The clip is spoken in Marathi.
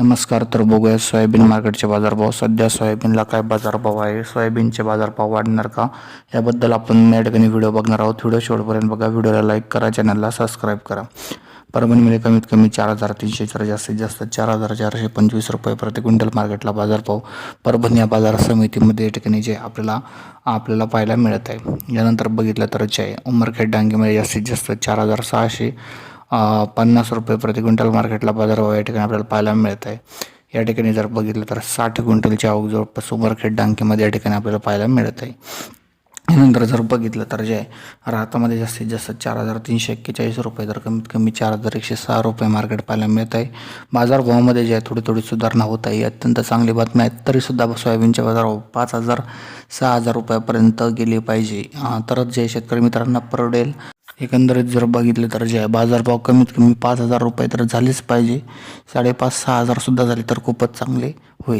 नमस्कार तर बघूया सोयाबीन मार्केटचे बाजारभाव. सध्या सोयाबीनला काय बाजारभाव आहे? सोयाबीनचे बाजारभाव वाढणार का? याबद्दल आपण या ठिकाणी व्हिडिओ बघणार आहोत. व्हिडिओ शेवटपर्यंत बघा. व्हिडिओला लाईक करा चॅनलला सबस्क्राईब करा. परभणीमध्ये कमीत कमी चार हजार तीनशे तर जास्तीत जास्त चार हजार चारशे पंचवीस रुपये प्रति क्विंटल मार्केटला बाजारभाव परभणी या बाजार समितीमध्ये या ठिकाणी जे आपल्याला आपल्याला पाहायला मिळत आहे. यानंतर बघितलं तर जे उमरखेड डांगेमध्ये जास्तीत जास्त चार हजार सहाशे पन्नास रुपये प्रति क्विंटल मार्केटला बाजारभाव या ठिकाणी आपल्याला पाहायला मिळत आहे या ठिकाणी जर बघितलं तर साठ क्विंटलची आवक जवळपास उमरखेड या ठिकाणी आपल्याला पाहायला मिळत आहे नंतर जर बघितलं तर जे आहे राहतामध्ये जास्तीत जास्त चार हजार तीनशे एक्केचाळीस रुपये तर कमीत कमी चार हजार एकशे सहा रुपये मार्केट पाहायला मिळत आहे बाजारभावामध्ये जे आहे थोडी थोडी सुधारणा होत आहे. अत्यंत चांगली बातमी आहे. तरीसुद्धा सोयाबीनच्या बाजारभाव पाच हजार सहा हजार रुपयापर्यंत गेले पाहिजे. तरच जे शेतकरी मित्रांना परवडेल. एकंदरीत जर बघितलं तर जे बाजारभाव कमीत कमी पाच हजार रुपये तर झालेच पाहिजे. साडेपाच सहा हजारसुद्धा झाले तर खूपच चांगले होईल.